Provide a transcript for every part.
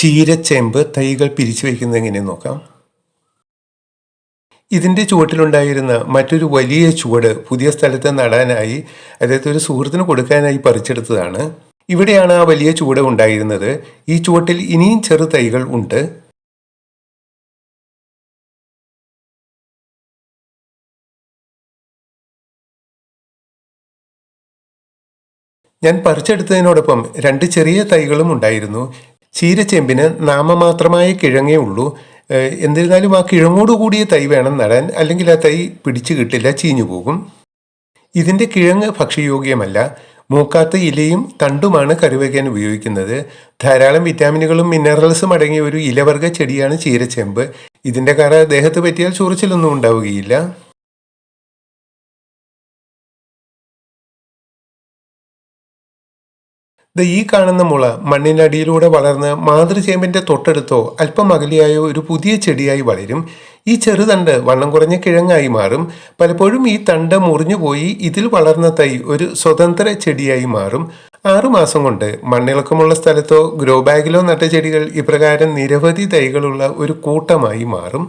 ചീരച്ചേമ്പ് തൈകൾ പിരിച്ചു വയ്ക്കുന്നത് എങ്ങനെയെന്ന് നോക്കാം. ഇതിന്റെ ചുവട്ടിലുണ്ടായിരുന്ന മറ്റൊരു വലിയ ചുവട് പുതിയ സ്ഥലത്ത് നടാനായി അതായത് ഒരു സുഹൃത്തിന് കൊടുക്കാനായി പറിച്ചെടുത്തതാണ്. ഇവിടെയാണ് ആ വലിയ ചുവട് ഉണ്ടായിരുന്നത്. ഈ ചുവട്ടിൽ ഇനിയും ചെറു തൈകൾ ഉണ്ട്. ഞാൻ പറിച്ചെടുത്തതിനോടൊപ്പം രണ്ട് ചെറിയ തൈകളും ഉണ്ടായിരുന്നു. ചീരച്ചെമ്പിന് നാമമാത്രമായ കിഴങ്ങേ ഉള്ളൂ എന്നിരുന്നാലും ആ കിഴങ്ങോട് കൂടിയ തൈ വേണം നടാൻ. അല്ലെങ്കിൽ ആ തൈ പിടിച്ചു കിട്ടില്ല ചീഞ്ഞു പോകും. ഇതിന്റെ കിഴങ്ങ് ഭക്ഷ്യയോഗ്യമല്ല. മൂക്കാത്ത ഇലയും തണ്ടുമാണ് കറിവയ്ക്കാൻ ഉപയോഗിക്കുന്നത്. ധാരാളം വിറ്റാമിനുകളും മിനറൽസും അടങ്ങിയ ഒരു ഇലവർഗ ചെടിയാണ് ചീരച്ചെമ്പ്. ഇതിന്റെ കറ ദേഹത്ത് പറ്റിയാൽ ചൊറിച്ചിലൊന്നും ഉണ്ടാവുകയില്ല. ദാ ഈ കാണുന്ന മുള മണ്ണിനടിയിലൂടെ വളർന്ന് മാതൃചേമ്പിന്റെ തൊട്ടടുത്തോ അല്പം അകലിയായോ ഒരു പുതിയ ചെടിയായി വളരും. ഈ ചെറുതണ്ട് വണ്ണം കുറഞ്ഞ കിഴങ്ങായി മാറും. പലപ്പോഴും ഈ തണ്ട് മുറിഞ്ഞുപോയി ഇതിൽ വളർന്ന തൈ ഒരു സ്വതന്ത്ര ചെടിയായി മാറും. ആറുമാസം കൊണ്ട് മണ്ണിളക്കമുള്ള സ്ഥലത്തോ ഗ്രോ ബാഗിലോ നട്ട ചെടികൾ ഇപ്രകാരം നിരവധി തൈകളുള്ള ഒരു കൂട്ടമായി മാറും.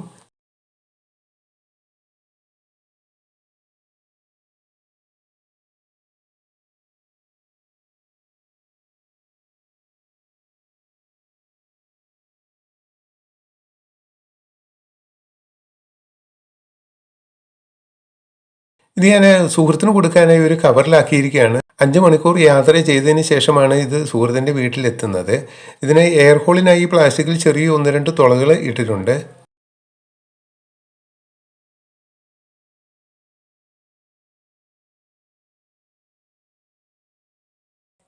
ഇത് ഞാൻ സുഹൃത്തിന് കൊടുക്കാനായി ഒരു കവറിലാക്കിയിരിക്കുകയാണ്. അഞ്ച് മണിക്കൂർ യാത്ര ചെയ്തതിന് ശേഷമാണ് ഇത് സുഹൃത്തിന്റെ വീട്ടിലെത്തുന്നത്. ഇതിന് എയർ ഹോളിനായി പ്ലാസ്റ്റിക്കിൽ ചെറിയ ഒന്ന് രണ്ട് തുളകൾ ഇട്ടിട്ടുണ്ട്.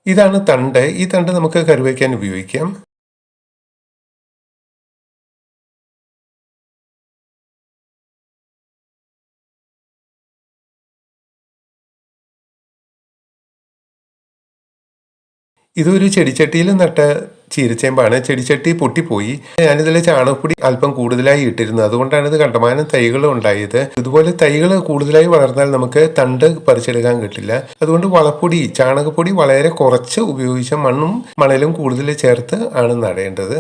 ഇതാണ് തണ്ട്. ഈ തണ്ട് നമുക്ക് കറിവയ്ക്കാൻ ഉപയോഗിക്കാം. ഇതൊരു ചെടിച്ചട്ടിയിൽ നട്ട ചീരച്ചേമ്പാണ്. ചെടിച്ചട്ടി പൊട്ടിപ്പോയി. ഞാനിതിൽ ചാണകപ്പൊടി അല്പം കൂടുതലായി ഇട്ടിരുന്നു. അതുകൊണ്ടാണ് ഇത് കണ്ടമാനം തൈകൾ ഉണ്ടായത്. ഇതുപോലെ തൈകൾ കൂടുതലായി വളർന്നാൽ നമുക്ക് തണ്ട് പറിച്ചെടുക്കാൻ കിട്ടില്ല. അതുകൊണ്ട് വളപ്പൊടി ചാണകപ്പൊടി വളരെ കുറച്ച് ഉപയോഗിച്ച മണ്ണും മണലും കൂടുതൽ ചേർത്ത് ആണ് നടേണ്ടത്.